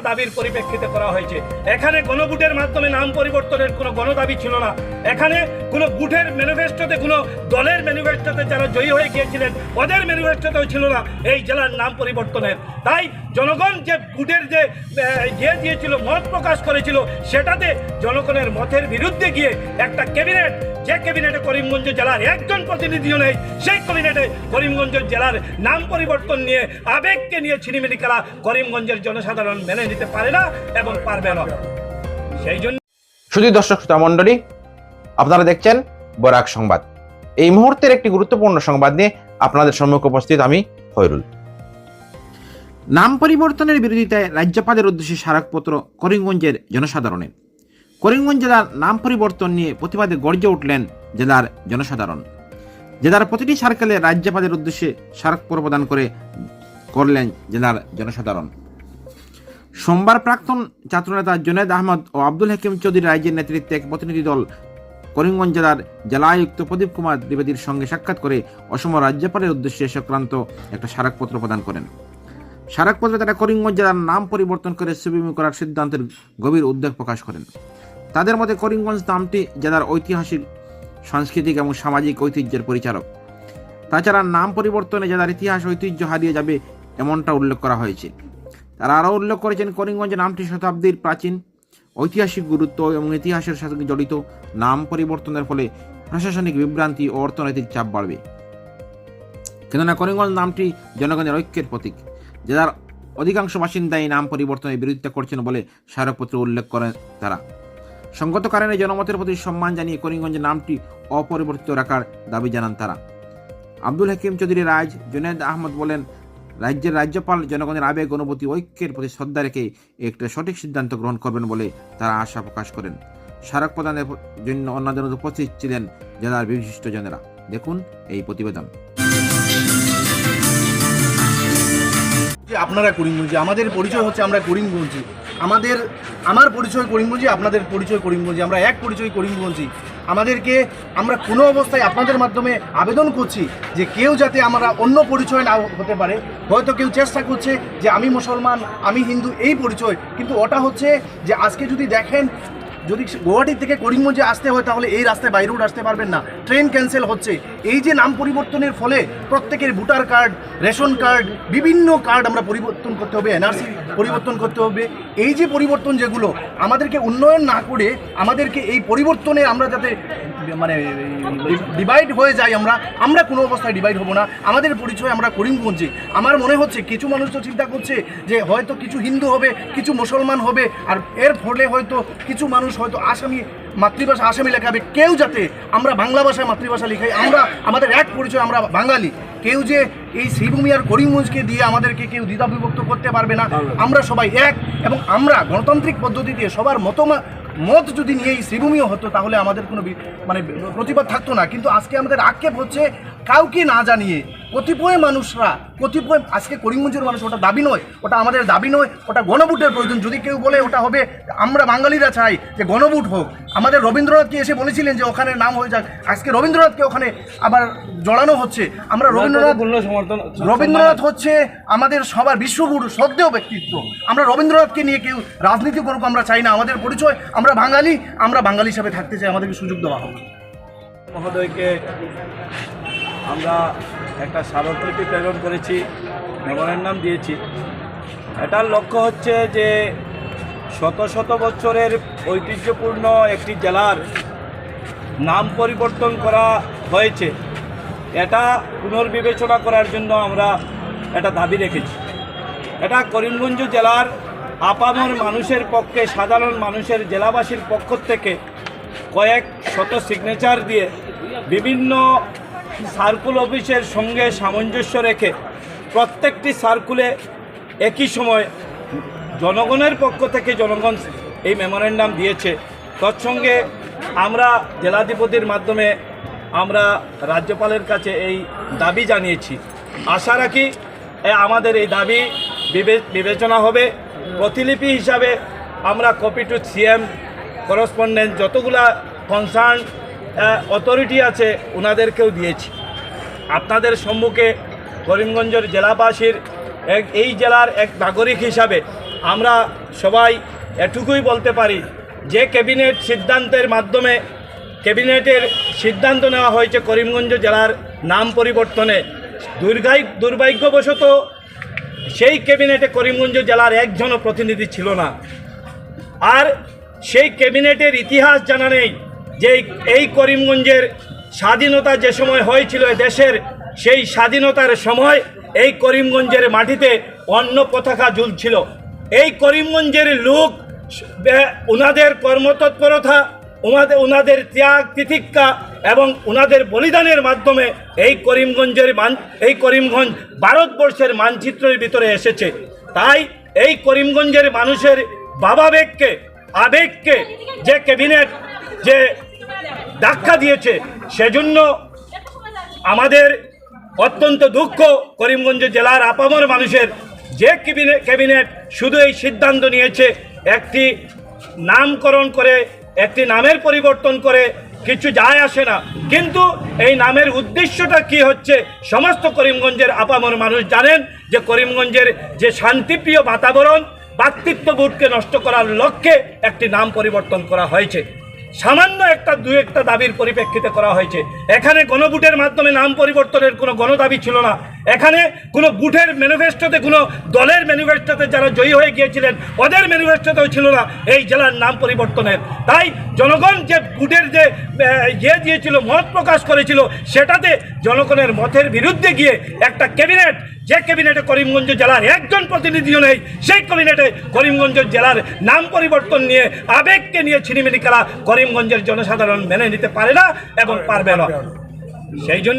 দাবির পরিপ্রেক্ষিতে করা হয়েছে। এখানে গণভোটের মাধ্যমে নাম পরিবর্তনের কোনো গণদাবি ছিল না। এখানে কোনো বুথের ম্যানিফেস্টোতে, কোনো দলের ম্যানিফেস্টোতে যারা জয়ী হয়ে গিয়েছিলেন, ওদের ম্যানিফেস্টোতেও ছিল না এই জেলার নাম পরিবর্তনের। তাই জনগণ যে বুথের যে ইয়ে দিয়েছিল, মত প্রকাশ করেছিল, সেটাতে জনগণের মতের বিরুদ্ধে গিয়ে একটা ক্যাবিনেট যে ক্যাবিনেটে করিমগঞ্জ জেলার একজন প্রতিনিধিও নেই সেই ক্যাবিনেটে করিমগঞ্জ জেলার নাম পরিবর্তন নিয়ে আবেগকে নিয়ে ছিনিমিনি খেলা করিমগঞ্জের জনসাধারণ মেনে নিতে পারে না এবং পারবে না। সেই জন্য শুধু দর্শক শ্রোতা মণ্ডলী আপনারা দেখছেন বরাক সংবাদ। এই মুহূর্তের একটি গুরুত্বপূর্ণ সংবাদ নিয়ে আপনাদের সম্মুখে উপস্থিত আমি হয়রুল নাম পরিবর্তনের বিরোধিতায় রাজ্যপালের উদ্দেশ্যে স্মারকপত্র করিমগঞ্জের জনসাধারণের। করিমগঞ্জ জেলার নাম পরিবর্তন নিয়ে প্রতিবাদে গর্জে উঠলেন জেলার জনসাধারণ। জেলার প্রতিটি সার্কেলে রাজ্যপালের উদ্দেশ্যে স্মারকপত্র প্রদান করে করলেন জেলার জনসাধারণ। সোমবার প্রাক্তন ছাত্রনেতা জুনেদ আহমদ ও আব্দুল হাকিম চৌধুরী রাজ্যের নেতৃত্বে এক প্রতিনিধি দল করিমগঞ্জ জেলার জেলা আয়ুক্ত প্রদীপ কুমার দ্বিবেদীর সঙ্গে সাক্ষাৎ করে অসম রাজ্যপালের উদ্দেশ্যে সংক্রান্ত একটা স্মারকপত্র প্রদান করেন। স্মারকপত্রে তারা করিমগঞ্জ জেলার নাম পরিবর্তন করে সুবিমি করার সিদ্ধান্তের গভীর উদ্বেগ প্রকাশ করেন। তাদের মতে করিমগঞ্জ নামটি জেলার ঐতিহাসিক, সাংস্কৃতিক এবং সামাজিক ঐতিহ্যের পরিচারক তাছাড়া নাম পরিবর্তনে জেলার ইতিহাস ঐতিহ্য হারিয়ে যাবে এমনটা উল্লেখ করা হয়েছে। তারা আরও উল্লেখ করেছেন, করিমগঞ্জ নামটি শতাব্দীর প্রাচীন, ঐতিহাসিক গুরুত্ব এবং ইতিহাসের সাথে জড়িত নাম পরিবর্তনের ফলে প্রশাসনিক বিভ্রান্তি ও অর্থনৈতিক চাপ বাড়বে। কেননা করিমগঞ্জ নামটি জনগণের ঐক্যের প্রতীক। জেলার অধিকাংশ বাসিন্দাই নাম পরিবর্তনের বিরোধিতা করছেন বলে স্মারকপত্রে উল্লেখ করেন তারা। সঙ্গত কারণে জনমতের প্রতি সম্মান জানিয়ে করিমগঞ্জ নামটি অপরিবর্তিত রাখার দাবি জানান তারা। আব্দুল হাকিম চৌধুরী রাজ, জুনেদ আহমদ বলেন, রাজ্যের রাজ্যপাল জনগণের আবেগ, অনুভূতি, ঐক্যের প্রতি শ্রদ্ধা রেখে একটা সঠিক সিদ্ধান্ত গ্রহণ করবেন বলে তারা আশা প্রকাশ করেন। স্মারক প্রদানের জন্য অন্যদের উপস্থিত ছিলেন জেলার বিশিষ্ট জনেরা দেখুন এই প্রতিবেদন। আপনারা করিমগঞ্জি, আমাদের পরিচয় হচ্ছে আমরা করিমগঞ্জি। আমাদের আমার পরিচয় করিমগঞ্জি আপনাদের পরিচয় করিমগঞ্জি আমরা এক পরিচয় করিমগঞ্জি আমাদেরকে আমরা কোনো অবস্থায় আপনাদের মাধ্যমে আবেদন করছি যে কেউ যাতে আমরা অন্য পরিচয় না হতে পারে। হয়তো কেউ চেষ্টা করছে যে আমি মুসলমান, আমি হিন্দু, এই পরিচয়। কিন্তু ওটা হচ্ছে যে আজকে যদি দেখেন যদি গুয়াহাটি থেকে করিমগঞ্জে আসতে হয়, তাহলে এই রাস্তায় বাইরেও আসতে পারবেন না। ট্রেন ক্যান্সেল হচ্ছে। এই যে নাম পরিবর্তনের ফলে প্রত্যেকের ভোটার কার্ড রেশন কার্ড বিভিন্ন কার্ড আমরা পরিবর্তন করতে হবে এনআরসি পরিবর্তন করতে হবে। এই যে পরিবর্তন যেগুলো, আমাদেরকে উন্নয়ন না করে আমাদেরকে এই পরিবর্তনে আমরা যাতে মানে ডিভাইড হয়ে যাই আমরা আমরা কোনো অবস্থায় ডিভাইড হব না। আমাদের পরিচয় আমরা করিমগঞ্জে। আমার মনে হচ্ছে কিছু মানুষ তো চিন্তা করছে যে হয়তো কিছু হিন্দু হবে, কিছু মুসলমান হবে, আর এর ফলে হয়তো কিছু মানুষ হয়তো আসামি মাতৃভাষা আসামি লেখাবে কেউ যাতে আমরা বাংলা ভাষায় মাতৃভাষা লিখাই আমরা আমাদের এক পরিচয় আমরা বাঙালি। কেউ যে এই শ্রীভূমি আর করিমগঞ্জকে দিয়ে আমাদেরকে কেউ দ্বিধা বিভক্ত করতে পারবে না। আমরা সবাই এক এবং আমরা গণতান্ত্রিক পদ্ধতিতে সবার মতমা মত যদি নিয়ে এই শ্রীভূমিও হতো তাহলে আমাদের কোনো মানে প্রতিবাদ থাকতো না। কিন্তু আজকে আমাদের আক্ষেপ হচ্ছে কাউকে না জানিয়ে কতিপয় মানুষরা কতিপয় আজকে করিমগঞ্জের মানুষ ওটা দাবি নয় ওটা আমাদের দাবি নয় ওটা গণভোটের প্রয়োজন। যদি কেউ বলে ওটা হবে আমরা বাঙালিরা চাই যে গণভোট হোক। আমাদের রবীন্দ্রনাথকে এসে বলেছিলেন যে ওখানে নাম হয়ে যাক? আজকে রবীন্দ্রনাথকে ওখানে আবার জড়ানো হচ্ছে। আমরা রবীন্দ্রনাথ সমর্থন রবীন্দ্রনাথ হচ্ছে আমাদের সবার বিশ্বগুরু শ্রদ্ধেয় ব্যক্তিত্ব। আমরা রবীন্দ্রনাথকে নিয়ে কেউ রাজনীতি করুক আমরা চাই না। আমাদের পরিচয় আমরা বাঙালি আমরা বাঙালি হিসাবে থাকতে চাই। আমাদেরকে সুযোগ দেওয়া হোক। মহোদয়কে আমরা একটা স্মারকলিপি প্রেরণ করেছি মেমোরেন্ডাম দিয়েছি। এটার লক্ষ্য হচ্ছে যে শত শত বছরের ঐতিহ্যপূর্ণ একটি জেলার নাম পরিবর্তন করা হয়েছে। এটা পুনর্বিবেচনা করার জন্য আমরা এটা দাবি রেখেছি। এটা করিমগঞ্জ জেলার আপামর মানুষের পক্ষে, সাধারণ মানুষের জেলাবাসীর পক্ষ থেকে কয়েক শত সিগনেচার দিয়ে বিভিন্ন সার্কুল অফিসের সঙ্গে সামঞ্জস্য রেখে প্রত্যেকটি সার্কুলে একই সময় জনগণের পক্ষ থেকে জনগণ এই মেমোরেন্ডাম দিয়েছে। তৎসঙ্গে আমরা জেলাধিপতির মাধ্যমে আমরা রাজ্যপালের কাছে এই দাবি জানিয়েছি। আশা রাখি আমাদের এই দাবি বিবেচনা হবে। প্রতিলিপি হিসাবে আমরা কপি টু সিএম করসপন্ডেন্ট যতগুলা কনসার্ন অথরিটি আছে ওনাদেরকেও দিয়েছি। আপনাদের সম্মুখে করিমগঞ্জের জেলাবাসীর এক এই জেলার এক নাগরিক হিসাবে আমরা সবাই এটুকুই বলতে পারি যে ক্যাবিনেট সিদ্ধান্তের মাধ্যমে ক্যাবিনেটের সিদ্ধান্ত নেওয়া হয়েছে করিমগঞ্জ জেলার নাম পরিবর্তনে। দুর্গাই দুর্ভাগ্যবশত সেই ক্যাবিনেটে করিমগঞ্জ জেলার একজনও প্রতিনিধি ছিল না। আর সেই ক্যাবিনেটের ইতিহাস জানা নেই। যে এই- করিমগঞ্জের স্বাধীনতা যে সময় হয়েছিল দেশের, সেই স্বাধীনতার সময় এই করিমগঞ্জের মাটিতে অন্য পতাকা ঝুলছিল। এই করিমগঞ্জের লোক ওনাদের কর্মতৎপরতা ওনাদের ওনাদের ত্যাগ, তিতিক্ষা এবং ওনাদের বলিদানের মাধ্যমে এই করিমগঞ্জের মান, এই করিমগঞ্জ ভারতবর্ষের মানচিত্রের ভিতরে এসেছে। তাই এই করিমগঞ্জের মানুষের ভাবাবেগকে আবেগকে যে ক্যাবিনেট, যে ধাক্কা দিয়েছে। সেজন্য আমাদের অত্যন্ত দুঃখ করিমগঞ্জ জেলার আপামর মানুষের যে ক্যাবিনেট শুধু এই সিদ্ধান্ত নিয়েছে, একটি নামকরণ করে, একটি নামের পরিবর্তন করে কিছু যায় আসে না। কিন্তু এই নামের উদ্দেশ্যটা কি হচ্ছে, সমস্ত করিমগঞ্জের আপামর মানুষ জানেন যে করিমগঞ্জের যে শান্তিপ্রিয় বাতাবরণ ব্যক্তিত্ববোধকে নষ্ট করার লক্ষ্যে একটি নাম পরিবর্তন করা হয়েছে। সামান্য একটা দু একটা দাবির পরিপ্রেক্ষিতে করা হয়েছে। এখানে গণভোটের মাধ্যমে নাম পরিবর্তনের কোনো গণদাবি ছিল না। এখানে কোনো বুটের ম্যানিফেস্টোতে, কোনো দলের ম্যানিফেস্টোতে যারা জয়ী হয়ে গিয়েছিলেন, ওদের ম্যানিফেস্টোতেও ছিল না এই জেলার নাম পরিবর্তনের। তাই জনগণ যে গুডের যে ইয়ে দিয়েছিল মত প্রকাশ করেছিল সেটাতে জনগণের মতের বিরুদ্ধে গিয়ে একটা ক্যাবিনেট যে ক্যাবিনেটে করিমগঞ্জ জেলার একজন প্রতিনিধিও নেই সেই ক্যাবিনেটে করিমগঞ্জ জেলার নাম পরিবর্তন নিয়ে আবেগকে নিয়ে ছিনিমিনি খেলা করিমগঞ্জের জনসাধারণ মেনে নিতে পারে না এবং পারবে না। সেই জন্য